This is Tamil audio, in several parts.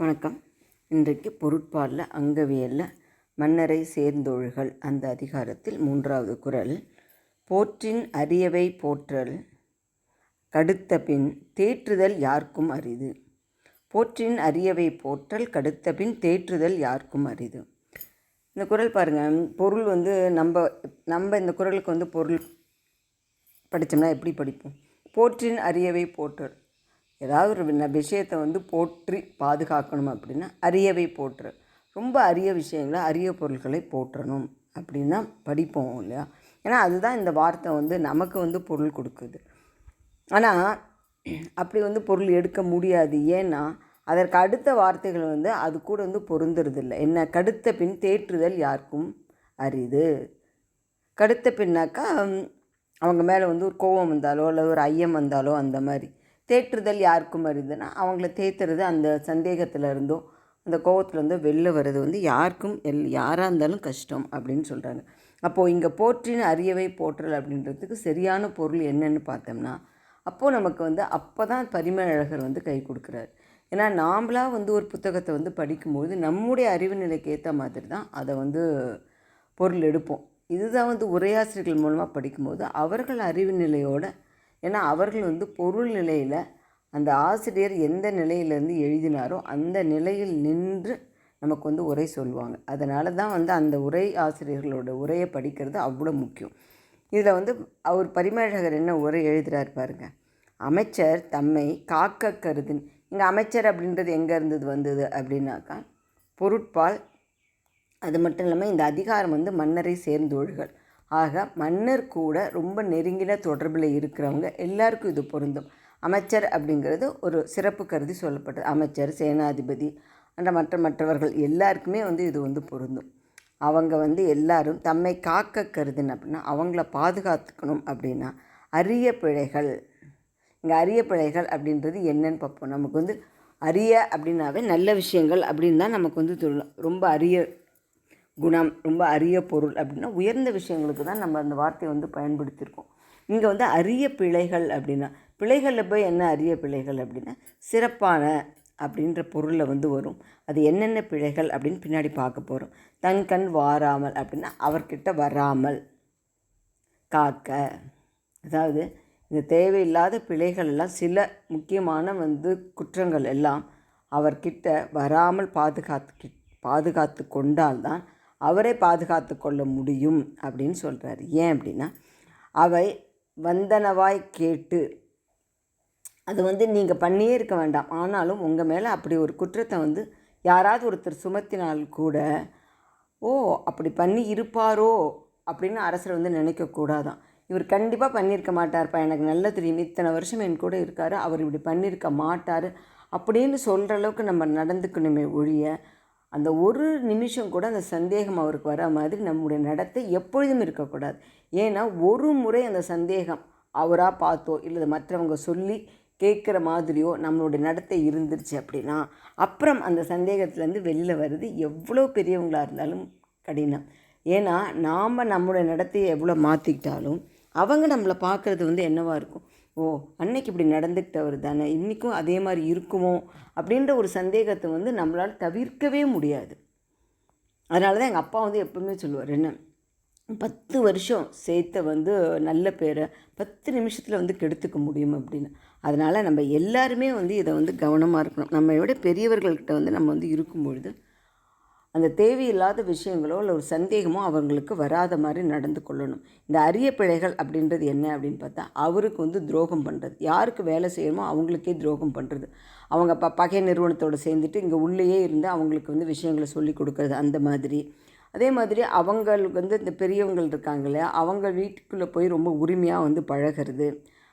வணக்கம். இன்றைக்கு பொருட்பாலில் அங்கவியலில் மன்னரை சேர்ந்தொழுகள் அந்த அதிகாரத்தில் மூன்றாவது குறள் போற்றின் அரியவை போற்றல் கடுத்த பின் தேற்றுதல் யாருக்கும் அரிது. போற்றின் அரியவை போற்றல் கடுத்த பின் தேற்றுதல் யாருக்கும் அரிது. இந்த குறள் பாருங்கள் பொருள் வந்து நம்ம நம்ம இந்த குறளுக்கு வந்து பொருள் படித்தோம்னா எப்படி படிப்போம்? போற்றின் அரியவை போற்றல். ஏதாவது ஒரு விஷயத்தை வந்து போற்றி பாதுகாக்கணும் அப்படின்னா அரியவை போற்று. ரொம்ப அரிய விஷயங்களை அரிய பொருட்களை போற்றணும் அப்படின்னு தான் படிப்போம் இல்லையா? ஏன்னா அதுதான் இந்த வார்த்தை வந்து நமக்கு வந்து பொருள் கொடுக்குது. ஆனால் அப்படி வந்து பொருள் எடுக்க முடியாது. ஏன்னா அதற்கு அடுத்த வார்த்தைகள் வந்து அது கூட வந்து பொருந்துறதில்லை. என்ன கடுத்த பின் தேற்றுதல் யாருக்கும் அரிது? கடுத்த பின்னாக்கா அவங்க மேலே வந்து ஒரு கோபம் வந்தாலோ அல்லது ஒரு ஐயம் வந்தாலோ அந்த மாதிரி. தேற்றுதல் யாருக்கும் அரிதுன்னா அவங்கள தேத்துறது அந்த சந்தேகத்தில் இருந்தோ அந்த கோபத்தில் இருந்தோ வெளில வர்றது வந்து யாருக்கும் எல் யாராக இருந்தாலும் கஷ்டம் அப்படின்னு சொல்கிறாங்க அப்போது இங்கே போற்றின் அறியவை போற்றல் அப்படின்றதுக்கு சரியான பொருள் என்னன்னு பார்த்தோம்னா அப்போது நமக்கு வந்து அப்போ தான் பரிமழகர் வந்து கை கொடுக்குறாரு. ஏன்னா நாம்ளாக வந்து ஒரு புத்தகத்தை வந்து படிக்கும்போது நம்முடைய அறிவு நிலைக்கு ஏற்ற மாதிரி தான் அதை வந்து பொருள் எடுப்போம். இதுதான் வந்து உரையாசிரியர்கள் மூலமாக படிக்கும்போது அவர்கள் அறிவு நிலையோட ஏன்னா அவர்கள் வந்து பொருள் நிலையில் அந்த ஆசிரியர் எந்த நிலையிலேருந்து எழுதினாரோ அந்த நிலையில் நின்று நமக்கு வந்து உரை சொல்லுவாங்க அதனால தான் வந்து அந்த உரை ஆசிரியர்களோட உரையை படிக்கிறது அவ்வளோ முக்கியம். இதில் வந்து அவர் பரிமேழகர் என்ன உரை எழுதுகிறார் பாருங்க. அமைச்சர் தம்மை காக்க கருதின் இங்கே அமைச்சர் அப்படின்றது எங்கே இருந்தது வந்தது அப்படின்னாக்கா பொருட்பால் அது மட்டும் இல்லாமல் இந்த அதிகாரம் வந்து மன்னரை சேர்ந்தோழுகள் ஆக மன்னர் கூட ரொம்ப நெருங்கின தொடர்பில் இருக்கிறவங்க எல்லாருக்கும் இது பொருந்தும். அமைச்சர் அப்படிங்கிறது ஒரு சிறப்பு கருதி சொல்லப்பட்டது. அமைச்சர் சேனாதிபதி அந்த மற்ற மற்றவர்கள் எல்லாருக்குமே வந்து இது வந்து பொருந்தும். அவங்க வந்து எல்லாரும் தம்மை காக்க கருதுன்னு அப்படின்னா அவங்கள பாதுகாத்துக்கணும் அப்படின்னா அரிய பிழைகள் இங்கே அரிய பிழைகள் அப்படின்றது என்னன்னு பார்ப்போம். நமக்கு வந்து அரிய அப்படின்னாவே நல்ல விஷயங்கள் அப்படின்னு தான் நமக்கு வந்து ரொம்ப அரிய குணம் ரொம்ப அரிய பொருள் அப்படின்னா உயர்ந்த விஷயங்களுக்கு தான் நம்ம அந்த வார்த்தையை வந்து பயன்படுத்தியிருக்கோம். இங்கே வந்து அரிய பிழைகள் அப்படின்னா பிழைகளில் போய் என்ன அரிய பிழைகள் அப்படின்னா சிறப்பான அப்படின்ற பொருளில் வந்து வரும். அது என்னென்ன பிழைகள் அப்படின்னு பின்னாடி பார்க்க போகிறோம் தன் கண் வாராமல் அப்படின்னா அவர்கிட்ட வராமல். காக்க. அதாவது இந்த தேவையில்லாத பிழைகள் எல்லாம் சில முக்கியமான வந்து குற்றங்கள் எல்லாம் அவர்கிட்ட வராமல் பாதுகாத்து பாதுகாத்து கொண்டால்தான் அவரை பாதுகாத்து கொள்ள முடியும் அப்படின்னு சொல்கிறாரு ஏன் அப்படின்னா அவை வந்தனவாய் கேட்டு அது வந்து நீங்கள் பண்ணியே இருக்க வேண்டாம். ஆனாலும் உங்கள் மேலே அப்படி ஒரு குற்றத்தை வந்து யாராவது ஒருத்தர் சுமத்தினால் கூட ஓ அப்படி பண்ணி இருப்பாரோ அப்படின்னு அரசர் வந்து நினைக்கக்கூடாதான் இவர் கண்டிப்பாக பண்ணியிருக்க மாட்டார்ப்பா. எனக்கு நல்ல தெரியும். இத்தனை வருஷம் என் கூட இருக்கார். அவர் இப்படி பண்ணியிருக்க மாட்டார். அப்படின்னு சொல்கிற அளவுக்கு நம்ம நடந்துக்கணுமே ஒழிய அந்த ஒரு நிமிஷம் கூட அந்த சந்தேகம் அவருக்கு வர மாதிரி நம்முடைய நடத்தை எப்பொழுதும் இருக்கக்கூடாது. ஏன்னா ஒரு முறை அந்த சந்தேகம் அவராக பார்த்தோ இல்லை மற்றவங்க சொல்லி கேட்குற மாதிரியோ நம்மளுடைய நடத்தை இருந்துருச்சு அப்படின்னா அப்புறம் அந்த சந்தேகத்துலேருந்து வெளியில் வர்றது எவ்வளோ பெரியவங்களாக இருந்தாலும் கடினம். ஏன்னா நாம் நம்மளுடைய நடத்தையை எவ்வளோ மாற்றிக்கிட்டாலும் அவங்க நம்மளை பார்க்குறது வந்து என்னவாக இருக்கும்? ஓ அன்னைக்கு இப்படி நடந்துக்கிட்டவர் தானே இன்றைக்கும் அதே மாதிரி இருக்குமோ அப்படின்ற ஒரு சந்தேகத்தை வந்து நம்மளால் தவிர்க்கவே முடியாது. அதனால தான் எங்கள் அப்பா வந்து எப்பவுமே சொல்லுவார் என்ன? பத்து வருஷம் சேர்த்த வந்து நல்ல பேரை பத்து நிமிஷத்தில் வந்து கெடுத்துக்க முடியும் அப்படின்னு. அதனால் நம்ம எல்லாருமே வந்து இதை வந்து கவனமாக இருக்கணும். நம்மளோட பெரியவர்கள்கிட்ட வந்து நம்ம வந்து இருக்கும் பொழுது அந்த தேவையில்லாத விஷயங்களோ இல்லை ஒரு சந்தேகமோ அவங்களுக்கு வராத மாதிரி நடந்து கொள்ளணும். இந்த அரிய பிழைகள் அப்படின்றது என்ன அப்படின்னு பார்த்தா அவருக்கு வந்து துரோகம் பண்ணுறது யாருக்கு வேலை செய்யணுமோ அவங்களுக்கே துரோகம் பண்ணுறது அவங்க ப பகை நிறுவனத்தோடு சேர்ந்துட்டு இங்கே உள்ளேயே இருந்து அவங்களுக்கு வந்து விஷயங்களை சொல்லி கொடுக்குறது அந்த மாதிரி. அதே மாதிரி அவங்களுக்கு வந்து இந்த பெரியவங்கள் இருக்காங்க இல்லையா அவங்க வீட்டுக்குள்ளே போய் ரொம்ப உரிமையாக வந்து பழகிறது.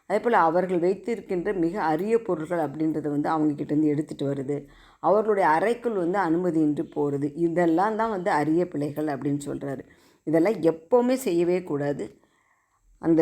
அதே போல் அவர்கள் வைத்திருக்கின்ற மிக அரிய பொருட்கள் அப்படின்றத வந்து அவங்கக்கிட்டேருந்து எடுத்துகிட்டு வருது. அவர்களுடைய அறைக்குள் வந்து அனுமதியின்றி போகிறது இதெல்லாம் தான் வந்து அரிய பிழைகள் அப்படின்னு சொல்கிறாரு இதெல்லாம் எப்போவுமே செய்யவே கூடாது. அந்த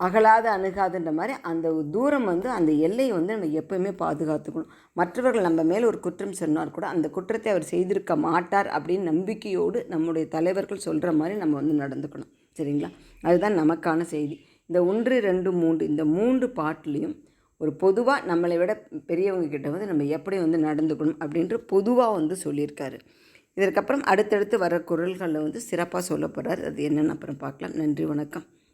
அகலாத அணுகாதுன்ற மாதிரி அந்த தூரம் வந்து அந்த எல்லையை வந்து நம்ம எப்போவுமே பாதுகாத்துக்கணும். மற்றவர்கள் நம்ம மேலே ஒரு குற்றம் சொன்னால் கூட அந்த குற்றத்தை அவர் செய்திருக்க மாட்டார் அப்படின்னு நம்பிக்கையோடு நம்முடைய தலைவர்கள் சொல்கிற மாதிரி நம்ம வந்து நடந்துக்கணும். சரிங்களா? அதுதான் நமக்கான செய்தி. இந்த ஒன்று ரெண்டு மூன்று இந்த மூன்று பாட்டிலையும் ஒரு பொதுவாக நம்மளை விட பெரியவங்க கிட்ட வந்து நம்ம எப்படி வந்து நடந்துக்கணும் அப்படின்ற பொதுவாக வந்து சொல்லியிருக்காரு. இதற்கப்புறம் அடுத்தடுத்து வர குரல்களில் வந்து சிறப்பாக சொல்ல அது என்னென்னு அப்புறம் பார்க்கலாம். நன்றி வணக்கம்.